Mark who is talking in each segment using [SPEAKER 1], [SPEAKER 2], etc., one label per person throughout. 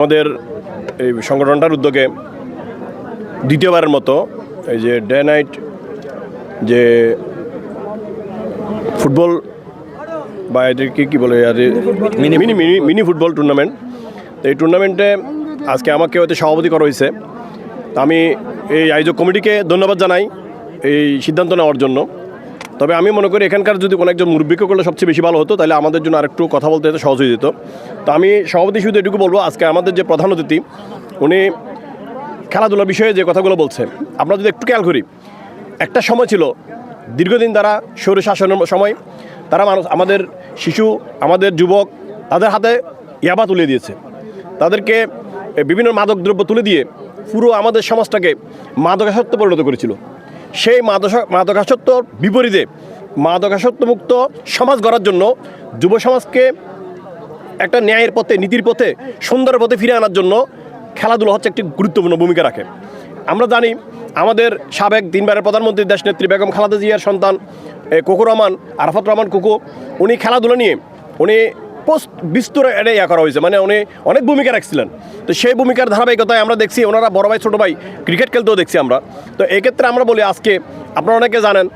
[SPEAKER 1] আমাদের এই সংগঠনটার উদ্যোগে দ্বিতীয়বারের মতো এই যে ডে নাইট যে ফুটবল বা এদেরকে কী বলে আর mini mini mini mini football tournament. তো এই টুর্নামেন্টে আজকে আমাকে হয়তো সভাপতি করা হয়েছে। তো আমি এই আয়োজক কমিটিকে ধন্যবাদ জানাই এই সিদ্ধান্ত নেওয়ার জন্য। তবে আমি মনে করি এখানকার যদি কোনো একজন মুরব্বীকে করলে সবচেয়ে বেশি ভালো হতো, তাহলে আমাদের জন্য আরেকটু কথা বলতে সহজ হয়ে যেত। তো আমি সভাপতি শুধু এটুকু বলব, আজকে আমাদের যে প্রধান অতিথি, উনি খেলাধুলার বিষয়ে যে কথাগুলো বলছে আমরা যদি একটু খেয়াল করি, একটা সময় ছিল, দীর্ঘদিন তারা সৌর শাসনের সময়, তারা মানুষ, আমাদের শিশু, আমাদের যুবক, তাদের হাতে ইয়াবা তুলে দিয়েছে। তাদেরকে বিভিন্ন মাদক দ্রব্য তুলে দিয়ে পুরো আমাদের সমাজটাকে মাদকাসক্ত পরিণত করেছিল। সেই মাদক মাদকাসক্তর বিপরীতে মাদকাসক্তমুক্ত সমাজ গড়ার জন্য যুব সমাজকে একটা ন্যায়ের পথে নীতির পথে সুন্দর পথে ফিরে আনার জন্য খেলাধুলা হচ্ছে একটি গুরুত্বপূর্ণ ভূমিকা রাখে। আমরা জানি আমাদের সাবেক তিনবারের প্রধানমন্ত্রী দেশনেত্রী বেগম খালেদা জিয়ার সন্তান এ, কোকো রহমান আরাফাত রহমান কুকু উনি খেলাধুলা নিয়ে উনি পোস্ট বিস্তর এটা ইয়া করা হয়েছে। মানে উনি অনেক ভূমিকা রাখছিলেন। তো সেই ভূমিকার ধারাবাহিকতায় আমরা দেখছি ওনারা বড় ভাই, ছোটো ভাই, ক্রিকেট খেলতেও দেখছি আমরা। তো এক্ষেত্রে আমরা বলি আজকে আপনারা অনেকে জানেন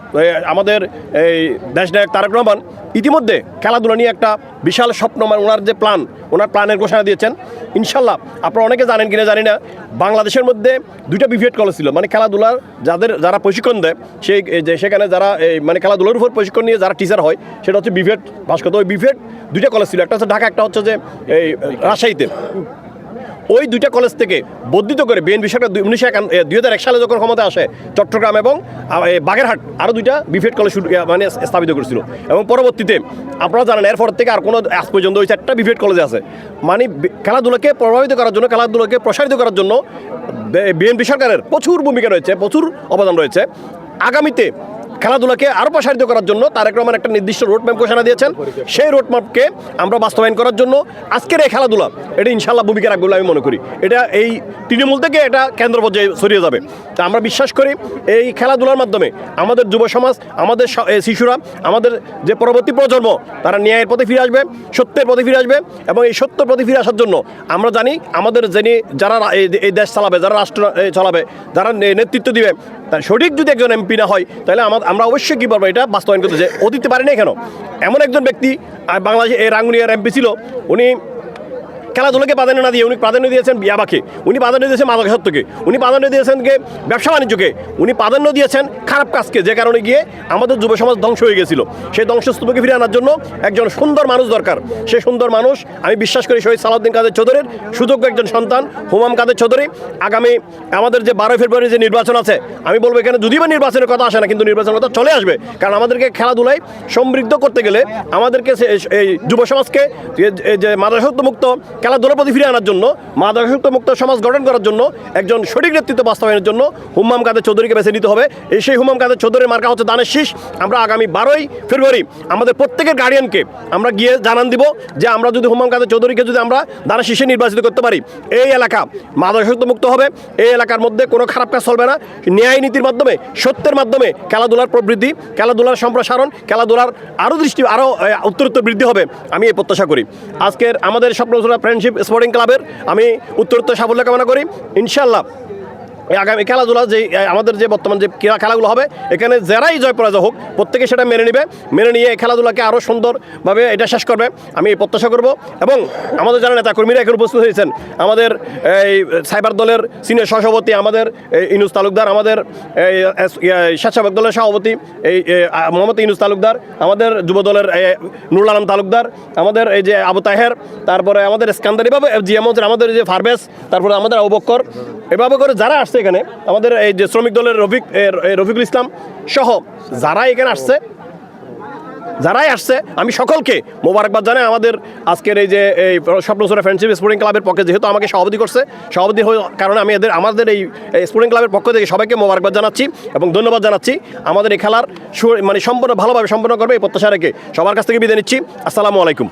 [SPEAKER 1] আমাদের এই দেশ নায়ক তারেক রহমান ইতিমধ্যে খেলাধুলা নিয়ে একটা বিশাল স্বপ্ন মানে ওনার যে প্ল্যান ওনার প্ল্যানের ঘোষণা দিয়েছেন। ইনশাল্লাহ, আপনারা অনেকে জানেন কিনা জানি না, বাংলাদেশের মধ্যে দুইটা বিভেদ কলেজ ছিল মানে খেলাধুলার যাদের, যারা প্রশিক্ষণ দেয়, সেই যে সেখানে যারা, এই মানে খেলাধুলার উপর প্রশিক্ষণ নিয়ে যারা টিচার হয়, সেটা হচ্ছে বিভেদ ভাস্কর ওই বিভেদ দুইটা কলেজ ছিল একটা হচ্ছে ঢাকা, একটা হচ্ছে যে, এই রাজশাহীতে। ওই দুইটা কলেজ থেকে বর্ধিত করে বিএনপি সরকার উনিশশো দুই হাজার এক সালে যখন ক্ষমতা আসে, চট্টগ্রাম এবং বাগেরহাট আরও দুইটা বিফেড কলেজ শুরু- মানে স্থাপিত করেছিল। এবং পরবর্তীতে আপনারা জানেন, এরপর থেকে আর কোনো আজ পর্যন্ত ওই চারটা বিফেড কলেজ আছে। মানে খেলাধুলাকে প্রভাবিত করার জন্য, খেলাধুলাকে প্রসারিত করার জন্য বিএনপি সরকারের প্রচুর ভূমিকা রয়েছে, প্রচুর অবদান রয়েছে। আগামীতে খেলাধুলাকে আরও প্রসারিত করার জন্য তারেক রহমান একটা নির্দিষ্ট রোডম্যাপ ঘোষণা দিয়েছেন। সেই রোডম্যাপকে আমরা বাস্তবায়ন করার জন্য আজকের এই খেলাধুলা, এটা ইনশাল্লাহ ভূমিকা রাখবে আমি মনে করি। এটা এই তৃণমূল থেকে এটা কেন্দ্র পর্যায়ে ছড়িয়ে যাবে। তা আমরা বিশ্বাস করি এই খেলাধুলার মাধ্যমে আমাদের যুব সমাজ, আমাদের শিশুরা, আমাদের যে পরবর্তী প্রজন্ম, তারা ন্যায়ের পথে ফিরে আসবে, সত্যের পথে ফিরে আসবে এবং এই সত্য পথে ফিরে আসার জন্য আমরা জানি আমাদের যিনি যারা এই- দেশ চালাবে, যারা রাষ্ট্র চালাবে, যারা নেতৃত্ব দিবে সঠিক যদি একজন এমপি না হয়, তাহলে আমা- আমরা অবশ্যই কী পারব এটা বাস্তবায়ন করতে যে ও দিতে পারেনি কেন এমন একজন ব্যক্তি আর বাংলাদেশে এই রাঙ্গুনিয়ার এমপি ছিল, উনি খেলাধুলাকে প্রাধান্য না দিয়ে উনি প্রাধান্য দিয়েছেন বিয়াবাকে। উনি প্রাধান্য দিয়েছেন মাদকাসত্বকে উনি প্রাধান্য দিয়েছেন কে? ব্যবসা বাণিজ্যকে। উনি প্রাধান্য দিয়েছেন খারাপ কাজকে, যে কারণে গিয়ে আমাদের যুব সমাজ ধ্বংস হয়ে গেছিল। সেই ধ্বংসস্তূপকে ফিরে আনার জন্য একজন সুন্দর মানুষ দরকার। সেই সুন্দর মানুষ, আমি বিশ্বাস করি শহীদ সালাউদ্দিন কাদের চৌধুরীর সুযোগ্য একজন সন্তান, হুমাম কাদের চৌধুরী। আগামী আমাদের যে বারোই ফেব্রুয়ারি যে নির্বাচন আছে, আমি বলব এখানে যদি বা নির্বাচনের কথা আসে না, কিন্তু নির্বাচনের কথা চলে আসবে। কারণ আমাদেরকে খেলাধুলায় সমৃদ্ধ করতে গেলে আমাদেরকে এই যুব সমাজকে যে- মাদকাসক্ত মুক্ত খেলাধুলার প্রতি ফিরে আনার জন্য মাদকাসক্ত মুক্ত সমাজ গঠন করার জন্য, একজন সঠিক নেতৃত্ব বাস্তবায়নের জন্য হুম্মাম কাদের চৌধুরীকে বেছে নিতে হবে। এই সেই হুম্মাম কাদের চৌধুরীর মার্কা হচ্ছে দানের শীষ। আমরা আগামী বারোই ফেব্রুয়ারি আমাদের প্রত্যেকের গার্ডিয়ানকে আমরা গিয়ে জানান দিব যে আমরা যদি হুম্মাম কাদের চৌধুরীকে যদি আমরা দানের শীষে নির্বাচিত করতে পারি, এই এলাকা মাদকাসক্ত মুক্ত হবে। এই এলাকার মধ্যে কোনো খারাপ কাজ চলবে না। ন্যায় নীতির মাধ্যমে, সত্যের মাধ্যমে খেলাধুলার প্রবৃদ্ধি, খেলাধুলার সম্প্রসারণ, খেলাধুলার আরও দৃষ্টি আরও উত্তরোত্তর বৃদ্ধি হবে। আমি এই প্রত্যাশা করি। আজকের আমাদের স্বপ্নসুরা ফ্রেন্ডশিপ স্পোর্টিং ক্লাবের আমি উত্তরোত্তর সাফল্য কামনা করি। ইনশাল্লাহ আগামী খেলাধুলা যে আমাদের যে বর্তমান যে ক্রীড়া খেলাগুলো হবে, এখানে যারাই জয় পরাজয় হোক, প্রত্যেকে সেটা মেনে নেবে। মেনে নিয়ে এই খেলাধুলাকে আরও সুন্দরভাবে এটা শেষ করবে। আমি প্রত্যাশা করব এবং আমাদের যারা নেতাকর্মীরা এখানে উপস্থিত হয়েছেন, আমাদের এই সাইবার দলের সিনিয়র সহসভাপতি, আমাদের ইনুস তালুকদার, আমাদের স্বেচ্ছাসেবক দলের সভাপতি, এই মোহাম্মদ ইনুস তালুকদার, আমাদের যুব দলের নুরুল আলম তালুকদার, আমাদের এই যে আবু তাহের, তারপরে আমাদের স্কান্দার এভাবে আমাদের যে ফারবেস, তারপরে আমাদের আবুবক্কর এভাবে করে যারা আসছে এখানে। আমাদের এই যে শ্রমিক দলের রফিক রফিকুল ইসলাম সহ যারা এখানে আসছে, যারাই আসছে, আমি সকলকে মোবারকবাদ জানাই আমাদের আজকের এই যে এই স্বপ্নসুরা ফ্রেন্ডশিপ স্পোর্টিং ক্লাবের পক্ষে যেহেতু আমাকে সভাপতি করছে, সভাপতি হয়ে কারণে আমি এদের, আমাদের এই স্পোর্টিং ক্লাবের পক্ষ থেকে সবাইকে মোবারকবাদ জানাচ্ছি এবং ধন্যবাদ জানাচ্ছি। আমাদের এই খেলার মানে সম্পূর্ণ ভালোভাবে সম্পন্ন করবে এই প্রত্যাশা রেখে সবার কাছ থেকে বিদায় নিচ্ছি। আসসালামু আলাইকুম।